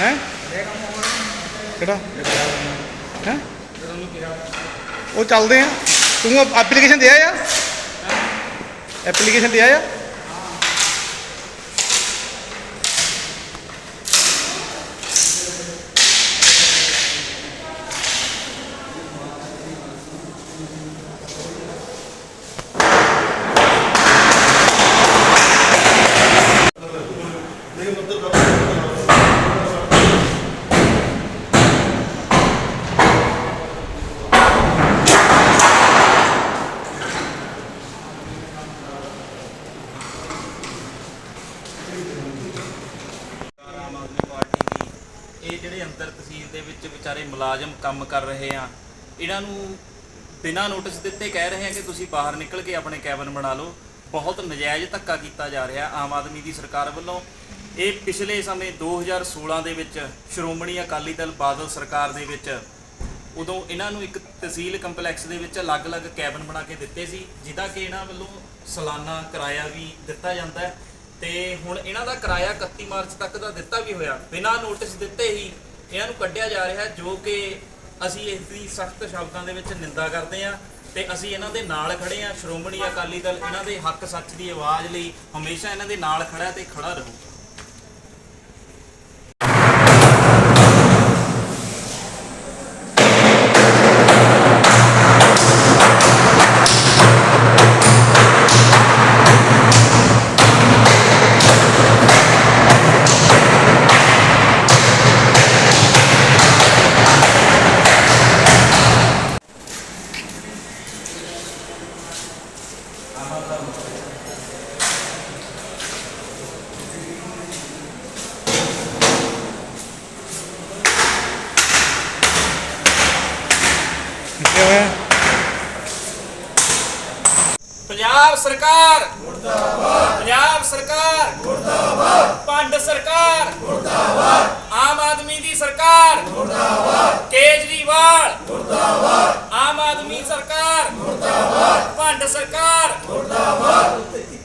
ਹੈ? ਕਿਹੜਾ? ਹੈ? ਉਹ ਚੱਲਦੇ ਆ। ਤੂੰ ਐਪਲੀਕੇਸ਼ਨ ਦੇ ਆਇਆ? ਐਪਲੀਕੇਸ਼ਨ ਦੇ ਆਇਆ? ਆਮ ਇਹ ਜਿਹੜੇ ਅੰਦਰ ਤਹਿਸੀਲ ਦੇ ਵਿੱਚ ਵਿਚਾਰੇ ਮੁਲਾਜ਼ਮ ਕੰਮ ਕਰ ਰਹੇ ਆ, ਇਹਨਾਂ ਨੂੰ ਬਿਨਾਂ ਨੋਟਿਸ ਦਿੱਤੇ ਕਹਿ ਰਹੇ ਆ ਕਿ ਤੁਸੀਂ ਬਾਹਰ ਨਿਕਲ ਕੇ ਆਪਣੇ ਕੈਬਨ ਬਣਾ ਲਓ। ਬਹੁਤ ਨਜਾਇਜ਼ ਧੱਕਾ ਕੀਤਾ ਜਾ ਰਿਹਾ ਆਮ ਆਦਮੀ ਦੀ ਸਰਕਾਰ ਵੱਲੋਂ। ਇਹ ਪਿਛਲੇ ਸਮੇਂ 2016 ਦੇ ਵਿੱਚ ਸ਼੍ਰੋਮਣੀ ਅਕਾਲੀ ਦਲ ਬਾਦਲ ਸਰਕਾਰ ਦੇ ਵਿੱਚ ਉਦੋਂ ਇਹਨਾਂ ਨੂੰ ਇੱਕ ਤਹਿਸੀਲ ਕੰਪਲੈਕਸ ਦੇ ਵਿੱਚ ਅਲੱਗ-ਅਲੱਗ ਕੈਬਨ ਬਣਾ ਕੇ ਦਿੱਤੇ ਸੀ, ਜਿਹਦਾ ਕਿ ਇਹਨਾਂ ਵੱਲੋਂ ਸਾਲਾਨਾ ਕਿਰਾਇਆ ਵੀ ਦਿੱਤਾ ਜਾਂਦਾ ਹੈ। ਤੇ ਹੁਣ ਇਹਨਾਂ ਦਾ ਕਿਰਾਇਆ 31 ਮਾਰਚ ਤੱਕ ਦਾ ਦਿੱਤਾ ਵੀ ਹੋਇਆ। ਬਿਨਾਂ ਨੋਟਿਸ ਦਿੱਤੇ ਹੀ ਇਹਨਾਂ ਨੂੰ ਕੱਢਿਆ ਜਾ ਰਿਹਾ, ਜੋ ਕਿ ਅਸੀਂ ਇਸ ਦੀ ਸਖਤ ਸ਼ਬਦਾਂ ਦੇ ਵਿੱਚ ਨਿੰਦਾ ਕਰਦੇ ਹਾਂ ਤੇ ਅਸੀਂ ਇਹਨਾਂ ਦੇ ਨਾਲ ਖੜੇ ਹਾਂ। ਸ਼੍ਰੋਮਣੀ ਅਕਾਲੀ ਦਲ ਇਹਨਾਂ ਦੇ ਹੱਕ ਸੱਚ ਦੀ ਆਵਾਜ਼ ਲਈ ਹਮੇਸ਼ਾ ਇਹਨਾਂ ਦੇ ਨਾਲ ਖੜਾ ਹੈ ਤੇ ਖੜਾ ਰਹੂ। ਪੰਜਾਬ ਸਰਕਾਰ ਮੁਰਦਾਬਾਦ ਪੰਜਾਬ ਸਰਕਾਰ ਮੁਰਦਾਬਾਦ ਪੰਡ ਸਰਕਾਰ ਮੁਰਦਾਬਾਦ ਆਮ ਆਦਮੀ ਦੀ ਸਰਕਾਰ ਮੁਰਦਾਬਾਦ ਕੇਜਰੀਵਾਲ ਮੁਰਦਾਬਾਦ ਆਮ ਆਦਮੀ ਸਰਕਾਰ ਮੁਰਦਾਬਾਦ ਪੰਡ ਸਰਕਾਰ ਮੁਰਦਾਬਾਦ